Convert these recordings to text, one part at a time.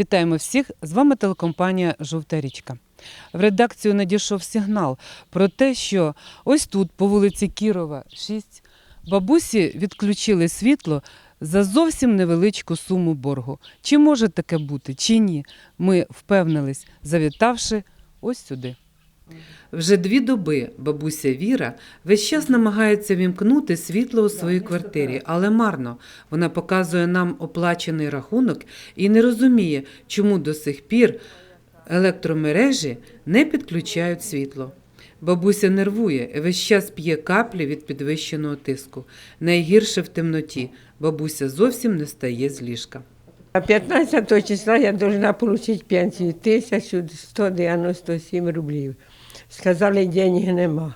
Вітаємо всіх! З вами телекомпанія Жовта річка. В редакцію надійшов сигнал про те, що ось тут, по вулиці Кірова, 6, бабусі відключили світло за зовсім невеличку суму боргу. Чи може таке бути, чи ні? Ми впевнились, завітавши ось сюди. Вже дві доби бабуся Віра весь час намагається вімкнути світло у своїй квартирі, але марно. Вона показує нам оплачений рахунок і не розуміє, чому до сих пір електромережі не підключають світло. Бабуся нервує, весь час п'є каплі від підвищеного тиску. Найгірше в темноті. Бабуся зовсім не встає з ліжка. А 15 числа я должна отримати пенсію 1197 рублів. Сказали, денег нема.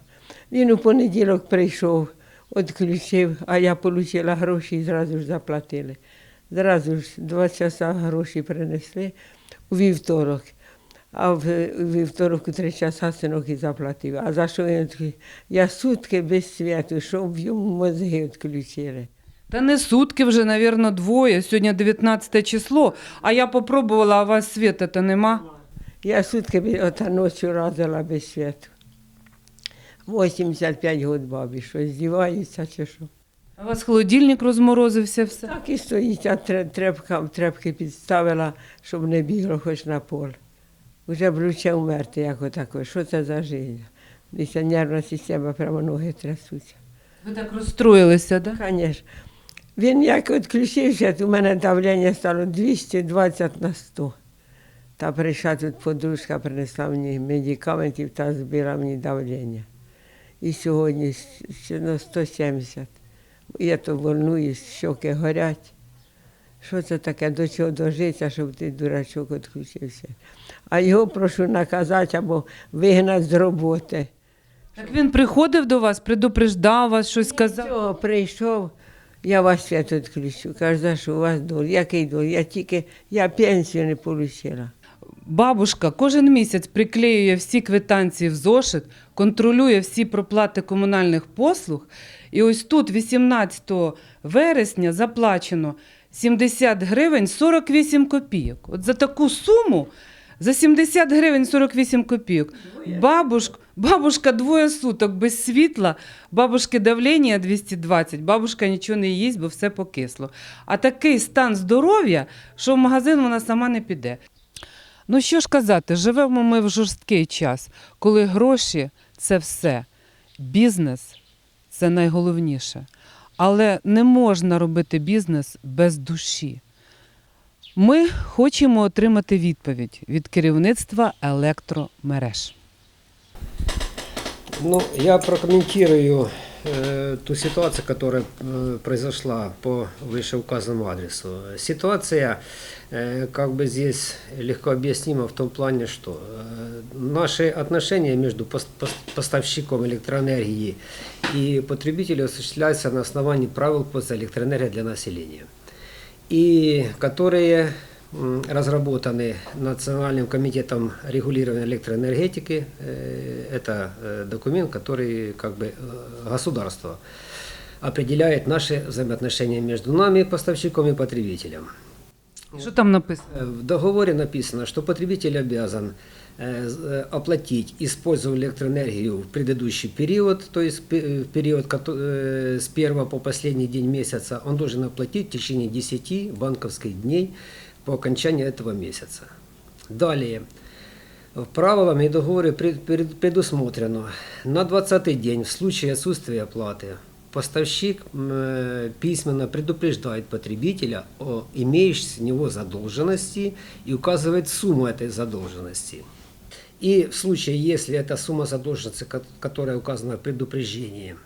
Він у понеділок прийшов, відключив, а я отримала гроші і зразу ж заплатили. Зразу ж два часа гроші принесли у вівторок. А в вівторок у три часа синок і заплатив. А за що він? Я сутки без світу, щоб йому мозги відключили. Та не сутки вже, навірно, двоє. Сьогодні 19 число, а я попробувала, а у вас світа то нема. Я сутки ота ночі разила без світу. 85 років бабі, що здіваються чи що. А у вас холодильник розморозився все. Так і стоїть, а трепка, трепки підставила, щоб не бігло хоч на пол. Уже б лучше вмерти, як отако. Що це за життя? Дивіться, нервна система, прямо ноги трясуться. Ви так розстроїлися, так? Да? Звісно. Він як відключився, у мене давлення стало 220 на 100. Та прийшла тут подружка, принесла мені медикаментів та збила мені давлення. І сьогодні на 170. Я то волнуюсь, щоки горять. Що це таке, до чого дожитися, щоб ти дурачок відключився. А його прошу наказати або вигнати з роботи. Так він приходив до вас, предупреждав вас, щось сказав. Цього прийшов, я вас свят відключу. Каже, що у вас долг? Який долг? Я тільки, я пенсію не отримала. Бабушка кожен місяць приклеює всі квитанції в зошит, контролює всі проплати комунальних послуг. І ось тут, 18 вересня, заплачено 70 гривень 48 копійок. От за таку суму, за 70 гривень 48 копійок. Бабушка, бабушка двоє суток без світла, бабушки давлення 220, бабушка нічого не їсть, бо все покисло. А такий стан здоров'я, що в магазин вона сама не піде. Ну що ж казати, живемо ми в жорсткий час, коли гроші це все, бізнес це найголовніше. Але не можна робити бізнес без душі. Ми хочемо отримати відповідь від керівництва електромереж. Ну, я прокомментирую э, ту ситуацию, которая э, произошла по вышеуказанному адресу. Ситуация э, как бы здесь легко объяснима в том плане, что э, наши отношения между пос- пос- поставщиком электроэнергии и потребителем осуществляются на основании правил по электроэнергии для населения и которые м, разработаны Национальным комитетом регулирования электроэнергетики. Э, Это э, документ, который как бы э, государство определяет наши взаимоотношения между нами, поставщиком и потребителем. Що там написано? В договоре написано, что потребитель обязан оплатить использованную электроэнергию в предыдущий период, то есть в период с 1 по последний день месяца, он должен оплатить в течение 10 банковских дней по окончании этого месяца. Далее. В правилами и договоре пред- пред- предусмотрено на 20 день в случае отсутствия оплаты поставщик э, письменно предупреждает потребителя о имеющейся с него задолженности и указывает сумму этой задолженности. И в случае, если эта сумма задолженности, ко- которая указана в предупреждении,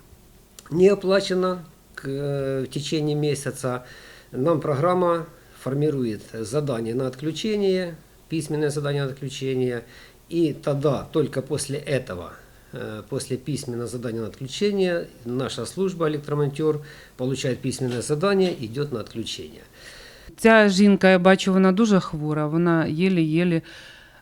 не оплачена э, в течение месяца, нам программа формирует задание на отключение, письменное задание на отключение, и тогда только после этого, э, после письменного задания на отключение, наша служба электромонтер получает письменное задание, идет на отключение. Ця жінка, я бачу, вона дуже хвора, вона єлі-єлі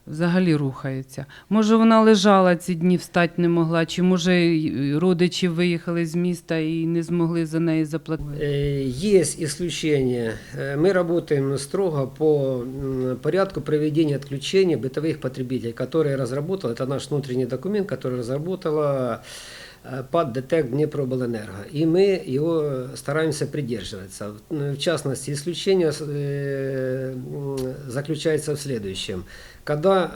взагалі рухається. Може, вона лежала ці дні, встати не могла, чи може й родичі виїхали з міста і не змогли за неї заплатити. Э, Есть исключения. Э, Мы работаем строго по м, порядку проведения отключения бытовых потребителей, которые разработал, это наш внутренний документ, который разработала э, ПАД ДТЭК Днепробленерго. И мы его стараемся придерживаться. В в частности, исключение заключается в следующем. Когда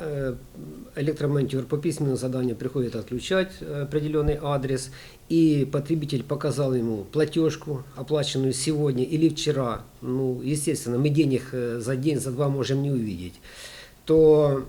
электромонтер по письменному заданию приходит отключать определенный адрес, и потребитель показал ему платежку, оплаченную сегодня или вчера, ну, естественно, мы денег за день, за два можем не увидеть, то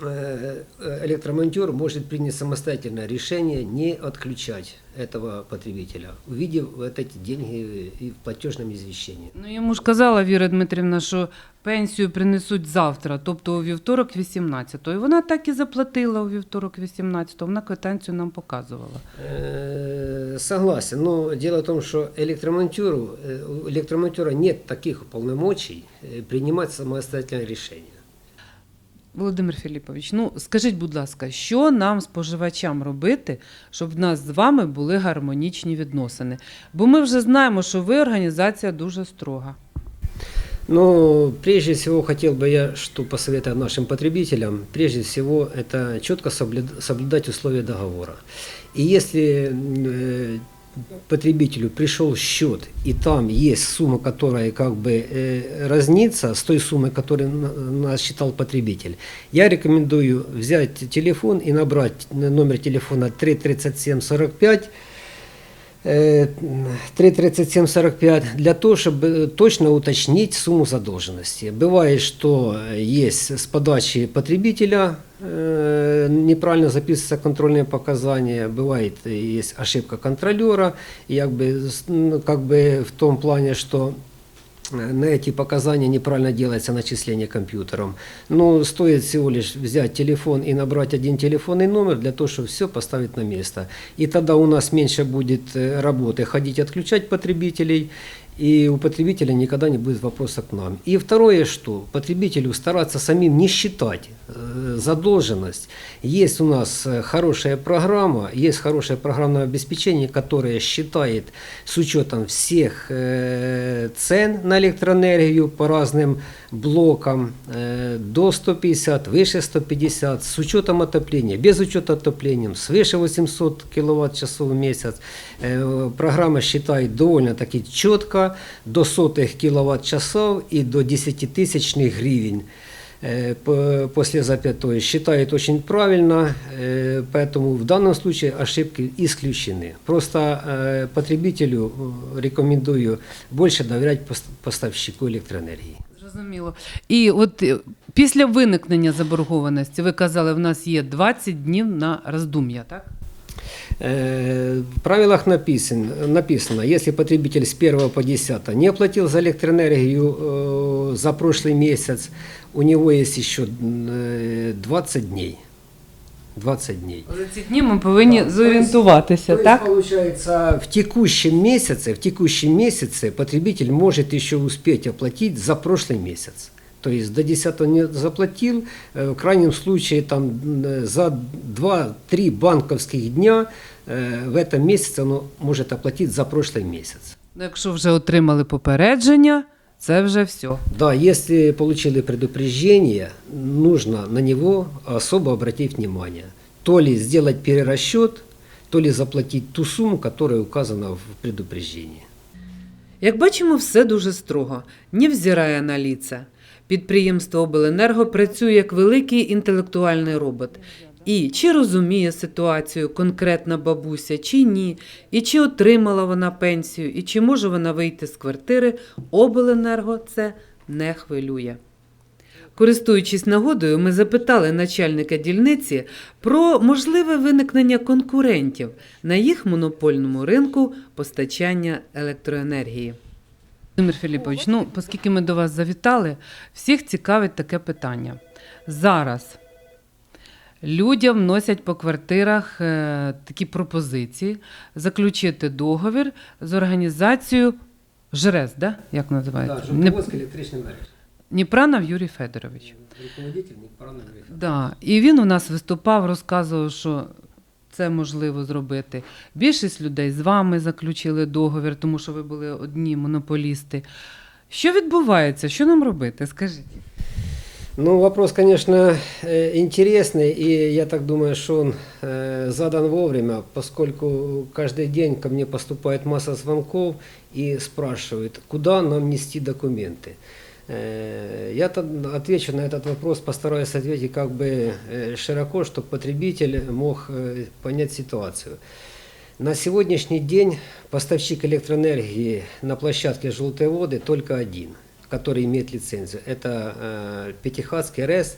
электромонтер может принять самостоятельное решение не отключать этого потребителя, увидев вот эти деньги и в платежном извещении. Ну, йому ж казала Віра Дмитрівна, що пенсію принесуть завтра, тобто у вівторок 18-го. І вона так і заплатила у вівторок 18-го, вона квитанцію нам показувала. Э, Согласен, но дело в том, что электромонтеру, э, у электромонтера нет таких полномочий э, принимать самостоятельное решение. Володимир Філіпович, ну скажіть, будь ласка, що нам, споживачам, робити, щоб в нас з вами були гармонічні відносини? Бо ми вже знаємо, що ви організація дуже строга. Но прежде всего хотел бы я, что посоветовать нашим потребителям, прежде всего это четко соблюд- соблюдать условия договора. И если э, потребителю пришел счет, и там есть сумма, которая как бы э, разнится с той суммой, которую на- насчитал потребитель, я рекомендую взять телефон и набрать номер телефона 33745 Э, 33745 для того, чтобы точно уточнить сумму задолженности. Бывает, что есть с подачи потребителя э, неправильно записываются контрольные показания, бывает э, есть ошибка контролера, и как бы, с- ну, как бы в том плане, что э, на эти показания неправильно делается начисление компьютером. Но стоит всего лишь взять телефон и набрать один телефонный номер для того, чтобы все поставить на место. И тогда у нас меньше будет э, работы ходить отключать потребителей, и у потребителя никогда не будет вопроса к нам. И второе, что потребителю стараться самим не считать э, задолженность. Есть у нас э, хорошая программа, есть хорошее программное обеспечение, которое считает с учетом всех э, цен на электроэнергию по разным блокам до 150, выше 150, с учетом отопления, без учета отопления, свыше 800 киловатт-часов в месяц. Программа считает довольно-таки четко, до сотых киловатт-часов и до 10 тысячных гривен э, по- после запятой. Считает очень правильно, э, поэтому в данном случае ошибки исключены. Просто э, потребителю э, рекомендую больше доверять пос- поставщику электроэнергии. Зрозуміло. І от е, після виникнення заборгованості, ви казали, в нас є 20 днів на роздум'я, так? Э, В правилах написано, написано, если потребитель с 1 по 10 не оплатил за электроэнергию э, за прошлый месяц, у него есть еще э, 20 дней. 20 дней. За ці дні ми повинні Да, зорієнтуватися, То есть, так? получается, в текущем месяце, в текущем месяце потребитель может еще успеть оплатить за прошлый месяц. То есть до 10 не заплатил, э, в крайнем случае там м, за 2-3 банковских дня э, в этом месяце оно может оплатить за прошлый месяц. Ну, Якщо вже отримали попередження, це вже все. Да, если получили предупреждение, нужно на него особо обратить внимание. То ли сделать перерасчет, то ли заплатить ту сумму, которая указана в предупреждении. Як бачимо, все дуже строго, не взирає на ліца. Підприємство Обленерго працює як великий інтелектуальний робот. І чи розуміє ситуацію конкретна бабуся, чи ні, і чи отримала вона пенсію, і чи може вона вийти з квартири, Обленерго це не хвилює. Користуючись нагодою, ми запитали начальника дільниці про можливе виникнення конкурентів на їх монопольному ринку постачання електроенергії. Володимир Філіпович, ну, оскільки ми до вас завітали, всіх цікавить таке питання. Зараз людям вносять по квартирах е, такі пропозиції заключити договір з організацією ЖРЕС, да? як називається? Не- электричной мережи. Ніпранов Юрій Федорович. Руководитель неправильно говорит. Да. І він у нас виступав, розказував, що це можливо зробити. Більшість людей з вами заключили договір, тому що ви були одні монополісти. Що відбувається? Що нам робити? Скажіть. Ну, вопрос, конечно, э, интересный, и я так думаю, что он э, задан вовремя, поскольку каждый день ко мне поступает масса звонков и спрашивают, куда нам нести документы. Э, Я отвечу на этот вопрос, постараюсь ответить как бы э, широко, чтобы потребитель мог э, понять ситуацию. На сегодняшний день поставщик электроэнергии на площадке «Желтые воды» только один, который имеет лицензию. Это Пятихатский РЭС,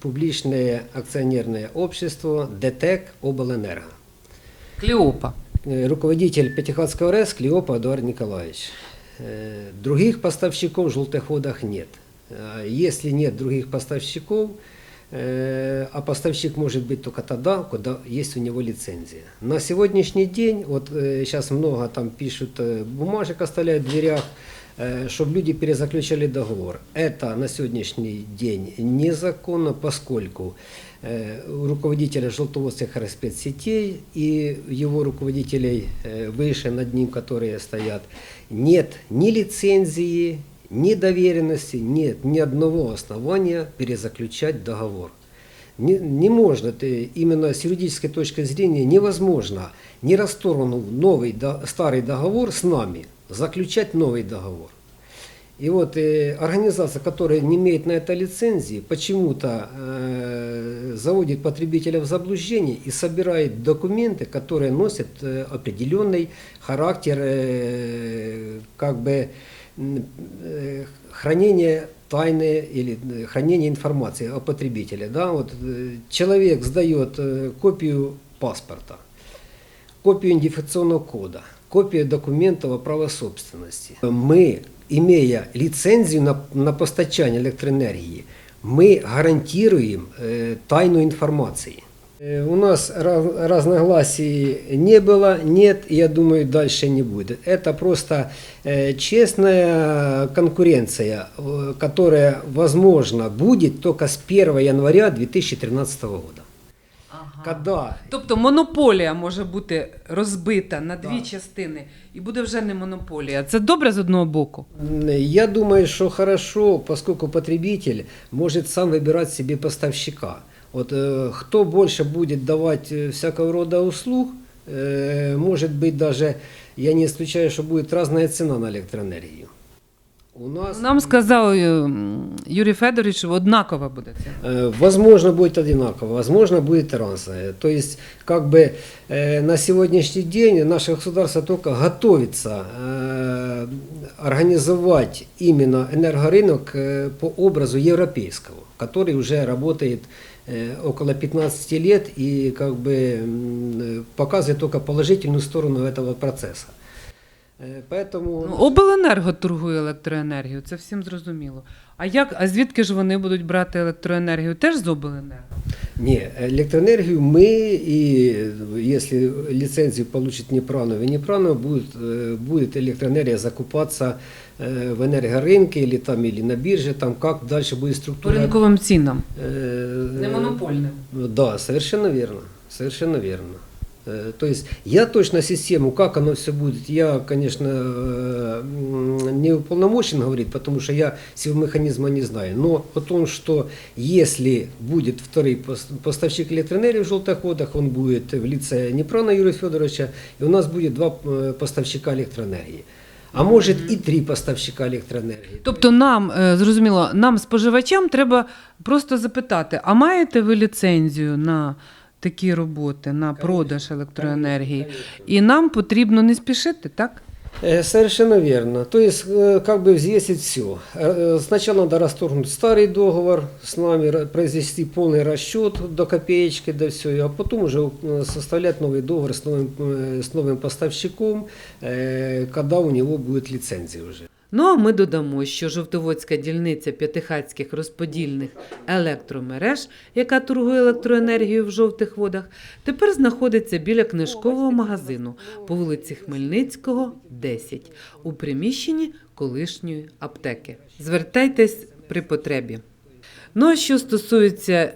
публичное акционерное общество ДТЭК Обленерго. Клеопа. Руководитель Пятихатского РЭС Клеопа Эдуард Николаевич. Э, Других поставщиков в желтых водах нет. А Если нет других поставщиков, э, а поставщик может быть только тогда, когда есть у него лицензия. На сегодняшний день, вот сейчас много там пишут, э, бумажек оставляют в дверях, чтобы люди перезаключали договор. Это на сегодняшний день незаконно, поскольку э, у руководителя желтоводских спецсетей и его руководителей э, выше над ним, которые стоят, нет ни лицензии, ни доверенности, нет ни одного основания перезаключать договор. Не, не можно, ты, именно с юридической точки зрения невозможно, не расторгнув новый, до- старый договор с нами, заключать новый договор. И вот э, организация, которая не имеет на это лицензии, почему-то э, заводит потребителя в заблуждение и собирает документы, которые носят э, определенный характер э, как бы э, хранения тайны или э, хранения информации о потребителе. Да? Вот, э, человек сдает э, копию паспорта, копию идентификационного кода, копию документов о праве собственности. Мы, имея лицензию на, на постачание электроэнергии, мы гарантируем э, тайну информации. Э, У нас раз- разногласий не было, нет, и я думаю, дальше не будет. Это просто э, честная конкуренция, э, которая, возможно, будет только с 1 января 2013 года. Когда Тобто монополія може бути розбита на дві Так. частини, і буде вже не монополія. Це добре з одного боку. М, Я думаю, что хорошо, поскольку потребитель может сам выбирать себе поставщика. Вот э, кто больше будет давать э, всякого рода услуг, э, может быть даже, я не исключаю, что будет разная цена на электроэнергию. У нас, Нам сказав е, м, Юрій Федорович, що однакова буде ціна. э, возможно, будет одинаково, возможно, будет разное. То есть, как бы э, на сегодняшний день наше государство только готовится э, организовать именно энергорынок э, по образу европейского, который уже работает э, около 15 лет и как бы м, э, показывает только положительную сторону этого процесса. Э, Поэтому Ну, Обленерго торгує електроенергію, це всім зрозуміло. А як, а звідки ж вони будуть брати електроенергію? Теж з обленерго? Не, электроэнергию мы, и если лицензию получит Непранов и Непранов, будет, э, будет электроэнергия закупаться э, в энергорынке или, там, или на бирже, там как дальше будет По структура. ринковим цінам. э, Не монопольним. Да, совершенно верно, совершенно верно. Э, То есть я точно систему, как оно все будет, я, конечно, э, м, не уполномочен говорить, потому что я всего механизма не знаю. Но о том, что если будет второй пос- поставщик электроэнергии в желтых водах, он будет в лице Непрана Юрия Федоровича, и у нас будет два э, поставщика электроэнергии. А может и три поставщика электроэнергии. Тобто нам, е, зрозуміло, нам, споживачам, треба просто запитати, а маєте ви ліцензію на такі роботи, на продаж електроенергії? І нам потрібно не спішити, так? Э, Совершенно верно. То есть, э, как бы взвесить все. Сначала надо расторгнуть старый договор с нами, ра- произвести полный расчет до копеечки, до все, а потом уже э, составлять новый договор с новым, э, с новым поставщиком, э, когда у него будет лицензия уже. Ну а ми додамо, що Жовтоводська дільниця п'ятихатських розподільних електромереж, яка торгує електроенергією в жовтих водах, тепер знаходиться біля книжкового магазину по вулиці Хмельницького, 10, у приміщенні колишньої аптеки. Звертайтесь при потребі. Ну а що стосується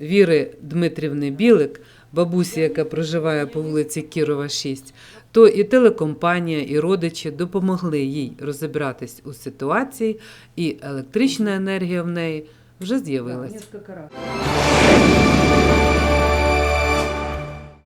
Віри Дмитрівни Білик, бабусі, яка проживає по вулиці Кірова, 6, то і телекомпанія, і родичі допомогли їй розібратись у ситуації, і електрична енергія в неї вже з'явилась.